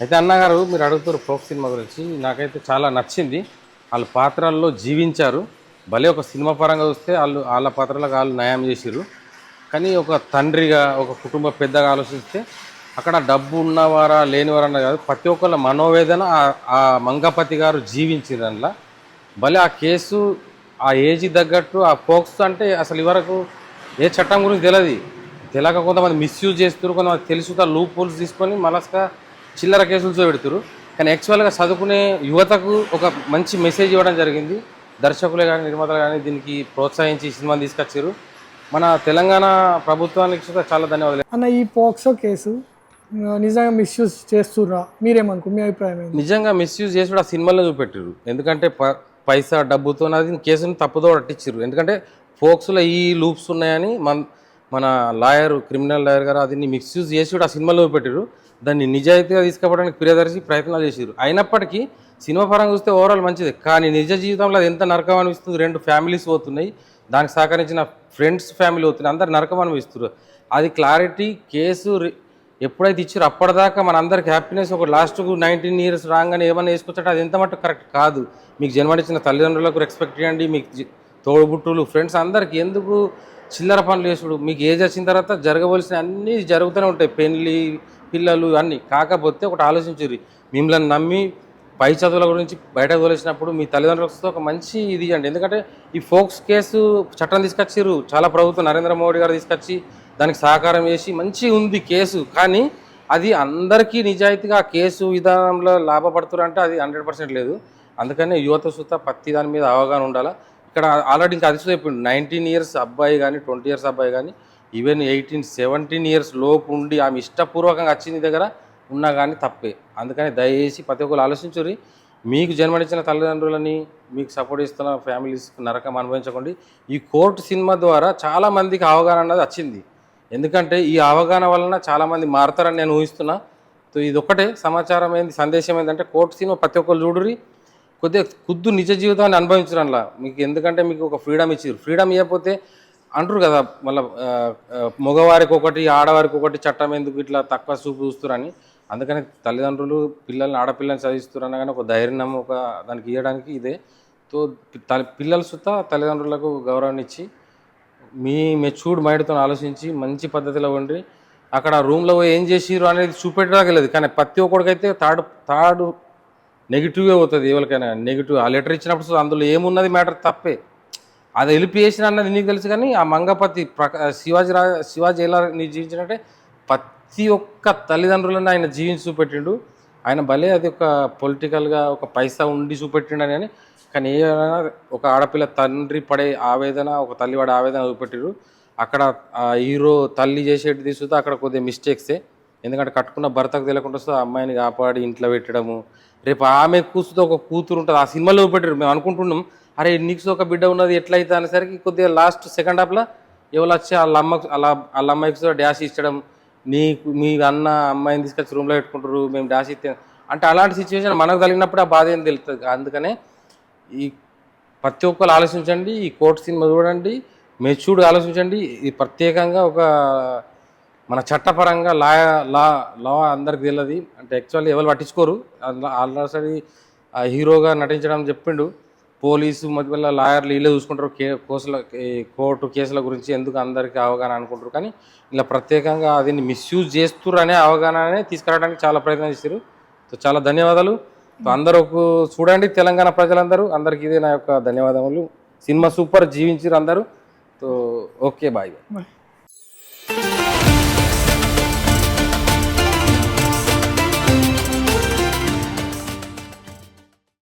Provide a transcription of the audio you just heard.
అయితే అన్నగారు మీరు అడుగుతారు ఫోక్ సినిమా గురించి నాకైతే చాలా నచ్చింది. వాళ్ళ పాత్రల్లో జీవించారు. భలే ఒక సినిమా పరంగా చూస్తే వాళ్ళు వాళ్ళ పాత్రలకు వాళ్ళు న్యాయం చేసిర్రు. కానీ ఒక తండ్రిగా ఒక కుటుంబ పెద్దగా ఆలోచిస్తే అక్కడ డబ్బు ఉన్నవారా లేనివారా కాదు ప్రతి ఒక్కళ్ళ మనోవేదన ఆ- మంగపతి గారు జీవించారు అందులో. భలే ఆ కేసు ఆ ఏజ్ తగ్గట్టు ఆ ఫోక్స్ అంటే అసలు ఇవరకు ఏ చట్టం గురించి తెలియదు తెలియక కొంతమంది మిస్యూజ్ చేస్తున్నారు కొంతమంది తెలుసుతా లూప్ హోల్స్ తీసుకొని మలస్గా చిల్లర కేసులతో పెడుతురు కానీ యాక్చువల్గా చదువుకునే యువతకు ఒక మంచి మెసేజ్ ఇవ్వడం జరిగింది. దర్శకులే కానీ నిర్మాతలు కానీ దీనికి ప్రోత్సహించి ఈ సినిమాని తీసుకొచ్చారు మన తెలంగాణ ప్రభుత్వానికి కూడా చాలా ధన్యవాదాలు. అన్న ఈ పోక్సో కేసు నిజంగా మిస్యూజ్ చేస్తుర్రా? మీరేమనుకో మీ అభిప్రాయం నిజంగా మిస్యూజ్ చేసి ఆ సినిమాలో చూపెట్టారు ఎందుకంటే ప- పైసా డబ్బుతో అది కేసును తప్పుదో పట్టించారు ఎందుకంటే ఫోక్స్లో ఈ లూప్స్ ఉన్నాయని మన మన లాయర్ క్రిమినల్ లాయర్ గారు అది మిస్యూజ్ చేసి కూడా ఆ సినిమాలో పెట్టారు దాన్ని నిజాయితీగా తీసుకుపోవడానికి ప్రియదర్శి ప్రయత్నాలు చేశారు అయినప్పటికీ సినిమా పరంగా చూస్తే ఓవరాల్ మంచిది. కానీ నిజ జీవితంలో అది ఎంత నరకం అనిపిస్తుంది రెండు ఫ్యామిలీస్ పోతున్నాయి. దానికి సహకరించిన ఫ్రెండ్స్ ఫ్యామిలీ పోతున్నాయి. అందరు నరకం అనిపిస్తున్నారు అది క్లారిటీ కేసు ఎప్పుడైతే ఇచ్చారో అప్పటిదాకా మన అందరికి హ్యాపీనెస్ ఒక లాస్ట్కు నైన్టీన్ ఇయర్స్ రాగానే ఏమన్నా వేసుకొచ్చాడు అది ఎంత మటు కరెక్ట్ కాదు. మీకు జన్మనిచ్చిన తల్లిదండ్రులకు రెస్పెక్ట్ చేయండి. మీకు తోడుబుట్టులు ఫ్రెండ్స్ అందరికి ఎందుకు చిల్లర పనులు చేసుడు. మీకు ఏజ్ వచ్చిన తర్వాత జరగవలసిన అన్నీ జరుగుతూనే ఉంటాయి. పెళ్ళి పిల్లలు అన్నీ. కాకపోతే ఒకటి ఆలోచించుర్రి. మిమ్మల్ని నమ్మి పై చదువుల గురించి బయటకు తోలేసినప్పుడు మీ తల్లిదండ్రులతో ఒక మంచి ఇది అండి ఎందుకంటే ఈ ఫోక్స్ కేసు చట్టం తీసుకొచ్చారు చాలా ప్రభుత్వం నరేంద్ర మోడీ గారు తీసుకొచ్చి దానికి సహకారం చేసి మంచి ఉంది కేసు. కానీ అది అందరికీ నిజాయితీగా ఆ కేసు విధానంలో లాభపడుతురంటే అది హండ్రెడ్ పర్సెంట్ లేదు. అందుకనే యువత సుత పత్తి దాని మీద అవగాహన ఉండాలా? ఇక్కడ ఆల్రెడీ ఇంకా అది నైన్టీన్ ఇయర్స్ అబ్బాయి కానీ ట్వంటీ ఇయర్స్ అబ్బాయి కానీ ఈవెన్ ఎయిటీన్ సెవెంటీన్ ఇయర్స్ లోపు ఉండి ఆమె ఇష్టపూర్వకంగా వచ్చింది దగ్గర ఉన్నా కానీ తప్పే. అందుకని దయచేసి ప్రతి ఒక్కరు ఆలోచించుర్రి. మీకు జన్మనిచ్చిన తల్లిదండ్రులని మీకు సపోర్ట్ ఇస్తున్న ఫ్యామిలీస్ నరకం అనుభవించకండి. ఈ కోర్టు సినిమా ద్వారా చాలా మందికి అవగాహన అన్నది వచ్చింది. ఎందుకంటే ఈ అవగాహన వలన చాలామంది మారతారని నేను ఊహిస్తున్నా. సో ఇది ఒకటే సమాచారం ఏంది సందేశం ఏంటంటే కోర్టు సినిమా ప్రతి ఒక్కరు చూడురి కొద్దిగా కుద్దు నిజ జీవితాన్ని అనుభవించడం అలా మీకు ఎందుకంటే మీకు ఒక ఫ్రీడమ్ ఇచ్చారు. ఫ్రీడమ్ ఇవ్వకపోతే అంటారు కదా మళ్ళీ మగవారికి ఒకటి ఆడవారికి ఒకటి చట్టం ఎందుకు ఇట్లా తక్కువ చూపు చూస్తారని. అందుకని తల్లిదండ్రులు పిల్లల్ని ఆడపిల్లల్ని చదివిస్తున్నారు కానీ ఒక ధైర్యం ఒక దానికి ఇవ్వడానికి ఇదే. తో తల్లి పిల్లలు సుత తల్లిదండ్రులకు గౌరవాన్ని ఇచ్చి మీ మెచ్యూర్డ్ మైండ్తో ఆలోచించి మంచి పద్ధతిలో ఉండి అక్కడ రూమ్లో ఏం చేసిర్రు అనేది చూపెట్టడానికి కానీ ప్రతి ఒక్కడికైతే థర్డ్ థర్డ్ నెగిటివ్గా పోతుంది ఎవరికైనా నెగిటివ్ ఆ లెటర్ ఇచ్చినప్పుడు అందులో ఏమున్నది మ్యాటర్ తప్పే. అది వెళ్ళిపేసిన అన్నది నీకు తెలుసు కానీ ఆ మంగపతి ప్రకా శివాజీ రా శివాజీ ఎలా నీ జీవించినట్టే ప్రతి ఒక్క తల్లిదండ్రులను ఆయన జీవించి చూపెట్టిండు. ఆయన భలే అది ఒక పొలిటికల్గా ఒక పైసా ఉండి చూపెట్టిండు అని. కానీ ఏమైనా ఒక ఆడపిల్ల తండ్రి పడే ఆవేదన ఒక తల్లి పడే ఆవేదన చూపెట్టిండు. అక్కడ ఆ హీరో తల్లి చేసేటి తీసుకుంటే అక్కడ కొద్దిగా మిస్టేక్సే. ఎందుకంటే కట్టుకున్న భర్తకు తెలియకుండా వస్తే ఆ అమ్మాయిని కాపాడి ఇంట్లో పెట్టడము. రేపు ఆమె కూర్చుతో ఒక కూతురు ఉంటుంది ఆ సినిమాలో పెట్టారు మేము అనుకుంటున్నాం. అరే నీకు ఒక బిడ్డ ఉన్నది ఎట్లయితే అనేసరికి కొద్దిగా లాస్ట్ సెకండ్ హాఫ్లో ఎవరు వచ్చి వాళ్ళ అమ్మ వాళ్ళ వాళ్ళ అమ్మాయికి డ్యాష్ ఇచ్చడం నీకు మీ అన్న అమ్మాయిని తీసుకొచ్చి రూమ్లో పెట్టుకుంటారు మేము డాష్ ఇస్తే. అంటే అలాంటి సిచ్యువేషన్ మనకు కలిగినప్పుడు ఆ బాధ ఏం తెలుస్తుంది? అందుకనే ఈ ప్రతి ఒక్కరు ఆలోచించండి ఈ కోర్టు సినిమా చూడండి మెచ్యూర్డ్ ఆలోచించండి. ఇది ప్రత్యేకంగా ఒక మన చట్టపరంగా లా లా లా అందరికి తెలియదు. అంటే యాక్చువల్లీ ఎవరు పట్టించుకోరు. ఆల్రెడీ ఆ హీరోగా నటించడం చెప్పిండు. పోలీసు మధ్య లాయర్లు వీళ్ళే చూసుకుంటారు. కే కోసుల కోర్టు కేసుల గురించి ఎందుకు అందరికీ అవగాహన అనుకుంటారు. కానీ ఇలా ప్రత్యేకంగా దీన్ని మిస్యూజ్ చేస్తున్నారు అనే అవగాహన తీసుకురావడానికి చాలా ప్రయత్నం చేశారు సో చాలా ధన్యవాదాలు. అందరూ చూడండి తెలంగాణ ప్రజలందరూ. అందరికీ ఇదే నా యొక్క ధన్యవాదములు. సినిమా సూపర్ జీవించారు అందరూ. So okay bye. బాయ్.